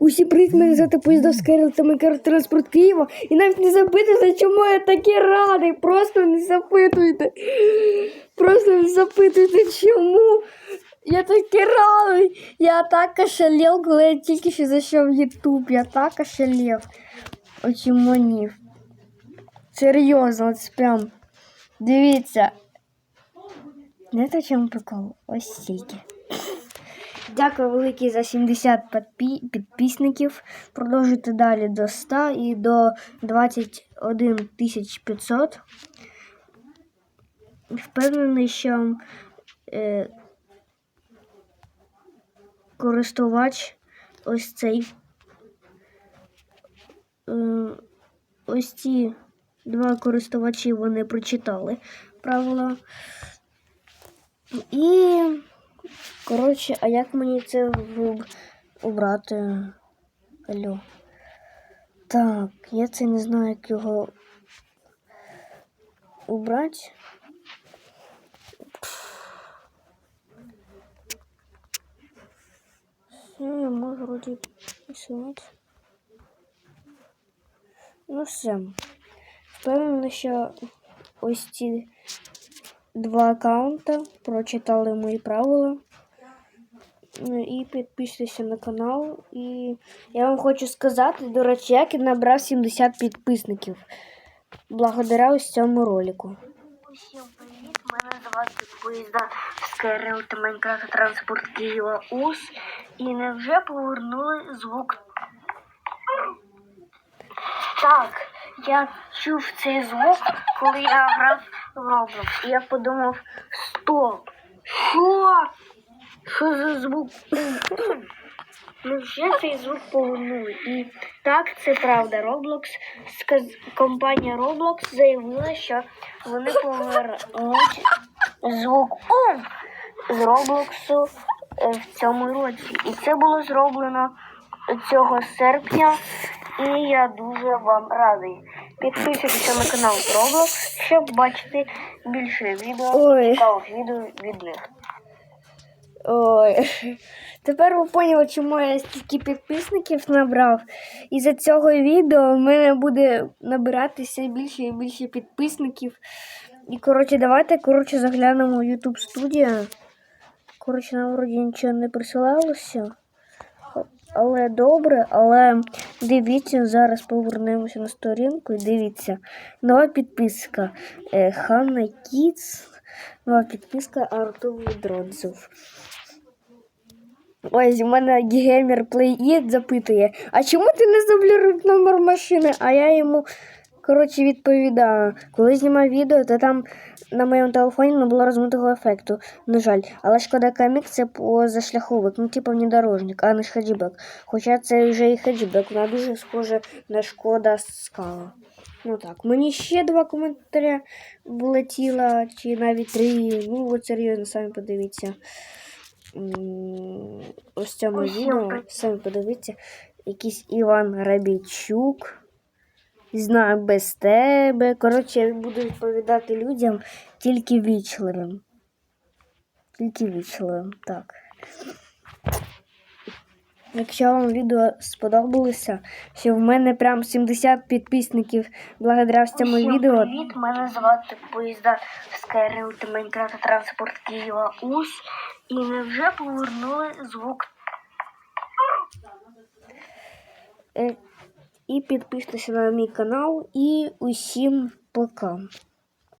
Усі привіт мене звати поїзда та Майкар транспорт Києва. І навіть не запитуйте, чому я такий радий. Просто не запитуйте. Просто не запитуйте, чому. Я такий радий. Я так ошалів, коли я тільки що зайшов в Ютуб. Я так ошалів. Очімонів. Серйозно, це прям. Дивіться. Знаєте, в чому прикол? Ось стільки. Дякую велике за 70 підпі- підписників. Продовжуйте далі до 100 і до 21 500. Впевнений, що е, користувач ось цей. Е, ось ці два користувачі вони прочитали правила. І Коротше, а як мені це убрати? Алло. Так, я це не знаю, як його убрати. Все, я можу вроді посилати. Ну все. Впевнена, що ось ці два аккаунта прочитали мої правила. І підписуйтеся на канал. І я вам хочу сказати, до речі, як я набрав 70 підписників благодаря ось цьому ролику. Усім привіт! Мене звати поїзда СКРЛ та Майнкрафт Транспорт Києва УС. І невже повернули звук. Так, я чув цей звук, коли я грав в Roblox. І я подумав, стоп! Що? Що за звук? Ну, вже цей звук повернули. І так, це правда. Roblox, сказ... компанія Roblox заявила, що вони повернуть звук «Ом» з Роблоксу е, в цьому році. І це було зроблено цього серпня. І я дуже вам радий. Підписуйтеся на канал Roblox, щоб бачити більше відео, Ой. цікавих відео від них. Ой. Тепер ви поняли, чому я стільки підписників набрав. І за цього відео в мене буде набиратися більше і більше підписників. І коротше, давайте коротше, заглянемо в YouTube студія. Коротше, нам вроді нічого не присилалося. Але добре, але дивіться, зараз повернемося на сторінку і дивіться. Нова підписка. Е, Ханна Кіц. Нова підписка Артур Дронцев. Ось у мене геймер Play запитує, а чому ти не заблюрив номер машини? А я йому коротше відповідаю. Коли знімав відео, то там на моєму телефоні не було розмитого ефекту. На жаль, але шкода камік це позашляховик, ну типу внедорожник, а не ж хеджібек. Хоча це вже і хеджібек, вона дуже схожа на шкода скала. Ну так, мені ще два коментаря влетіло, чи навіть три. Ну, от серйозно, самі подивіться. Ось цьому відео, самі подивіться, якийсь Іван Рабійчук. Знаю без тебе. Коротше, я буду відповідати людям тільки вічливим. Тільки вічливим, так. Якщо вам відео сподобалося, що в мене прям 70 підписників благодаря цьому Усім відео. Привіт, мене звати поїзда Скайрил та Майнкрафт Транспорт Києва УС. І невже повернули звук. І підписуйтесь на мій канал. І усім пока.